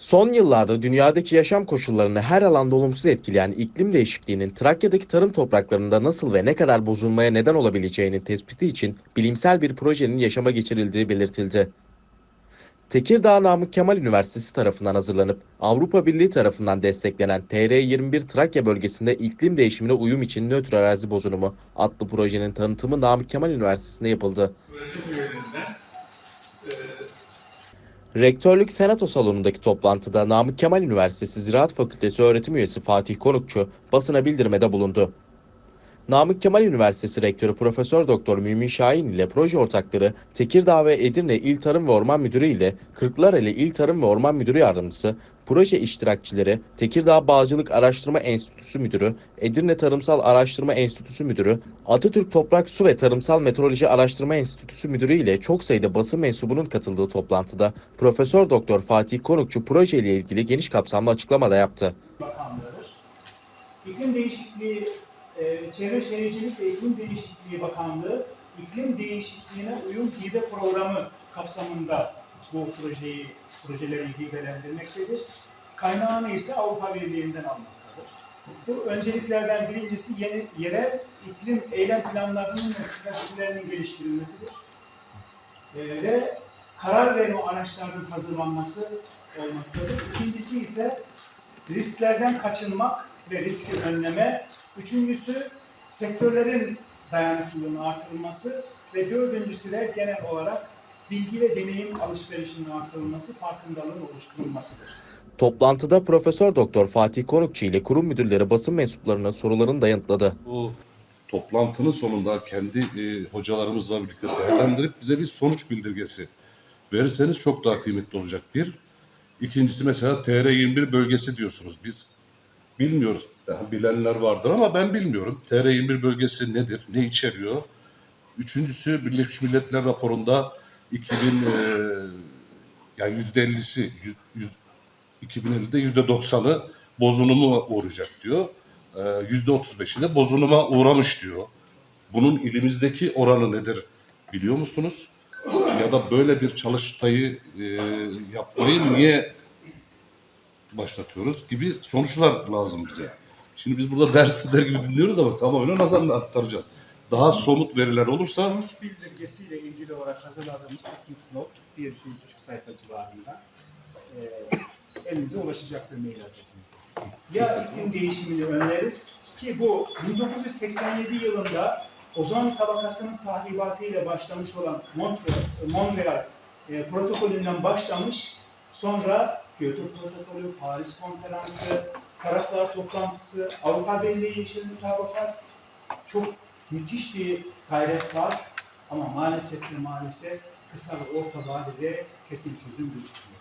Son yıllarda dünyadaki yaşam koşullarını her alanda olumsuz etkileyen iklim değişikliğinin Trakya'daki tarım topraklarında nasıl ve ne kadar bozulmaya neden olabileceğinin tespiti için bilimsel bir projenin yaşama geçirildiği belirtildi. Tekirdağ Namık Kemal Üniversitesi tarafından hazırlanıp Avrupa Birliği tarafından desteklenen TR21 Trakya bölgesinde iklim değişimine uyum için nötr arazi bozunumu adlı projenin tanıtımı Namık Kemal Üniversitesi'nde yapıldı. öğretim Rektörlük Senato salonundaki toplantıda Namık Kemal Üniversitesi Ziraat Fakültesi öğretim üyesi Fatih Konukçu basına bildirmede bulundu. Namık Kemal Üniversitesi Rektörü Profesör Doktor Mümin Şahin ile proje ortakları Tekirdağ ve Edirne İl Tarım ve Orman Müdürü ile Kırklareli İl Tarım ve Orman Müdürü Yardımcısı, proje iştirakçileri Tekirdağ Bağcılık Araştırma Enstitüsü Müdürü, Edirne Tarımsal Araştırma Enstitüsü Müdürü, Atatürk Toprak Su ve Tarımsal Meteoroloji Araştırma Enstitüsü Müdürü ile çok sayıda basın mensubunun katıldığı toplantıda Profesör Doktor Fatih Konukçu proje ile ilgili geniş kapsamlı açıklama da yaptı. Bakanlığı'dır. İklim Değişikliği, e, Çevre Şehircilik ve İklim Değişikliği Bakanlığı, iklim değişikliğine uyum hibe programı kapsamında bu projeyi, projeleri hibelendirmektedir. Kaynağını ise Avrupa Birliği'nden almaktadır. Bu önceliklerden birincisi yeni, yerel iklim eylem planlarının ve stratejilerinin geliştirilmesidir. E, ve karar verme araçlarının hazırlanması olmaktadır. İkincisi ise risklerden kaçınmak ve riski önleme. Üçüncüsü sektörlerin dayanıklılığının artırılması ve dördüncüsü de genel olarak bilgi ve deneyim alışverişinin artırılması, farkındalığın oluşturulmasıdır. Toplantıda Profesör Doktor Fatih Konukçu ile kurum müdürleri basın mensuplarının sorularını da yanıtladı. bu toplantının sonunda kendi e, hocalarımızla birlikte değerlendirip bize bir sonuç bildirgesi verirseniz çok daha kıymetli olacak bir. İkincisi mesela TR21 bölgesi diyorsunuz. Biz bilmiyoruz. Yani bilenler vardır ama ben bilmiyorum. TR21 bölgesi nedir? Ne içeriyor? Üçüncüsü Birleşmiş Milletler raporunda 2000 e, yani yüzde ellisi 2050'de yüzde 90'ı bozuluma uğrayacak diyor. Ee, Yüzde 35'i de bozuluma uğramış diyor. Bunun ilimizdeki oranı nedir biliyor musunuz? Ya da böyle bir çalıştayı e, yapmayı niye başlatıyoruz gibi sonuçlar lazım bize. Şimdi biz burada dersler gibi dinliyoruz ama tamamen nasıl aktaracağız? Daha somut veriler olursa Sonuç bildirgesiyle ilgili olarak hazırladığımız teknik not bir, bir buçuk sayfa civarında e, elinize ulaşacaktır mail adresinize. Ya iklim değişimini önleriz ki bu 1987 yılında ozon tabakasının tahribatıyla başlamış olan Montreal, Montreal e, protokolünden başlamış sonra Kyoto protokolü, Paris konferansı, taraflar toplantısı, Avrupa Birliği için mutabakat çok müthiş bir gayret var ama maalesef ve maalesef kısa ve orta vadede kesin çözüm gözükmüyor.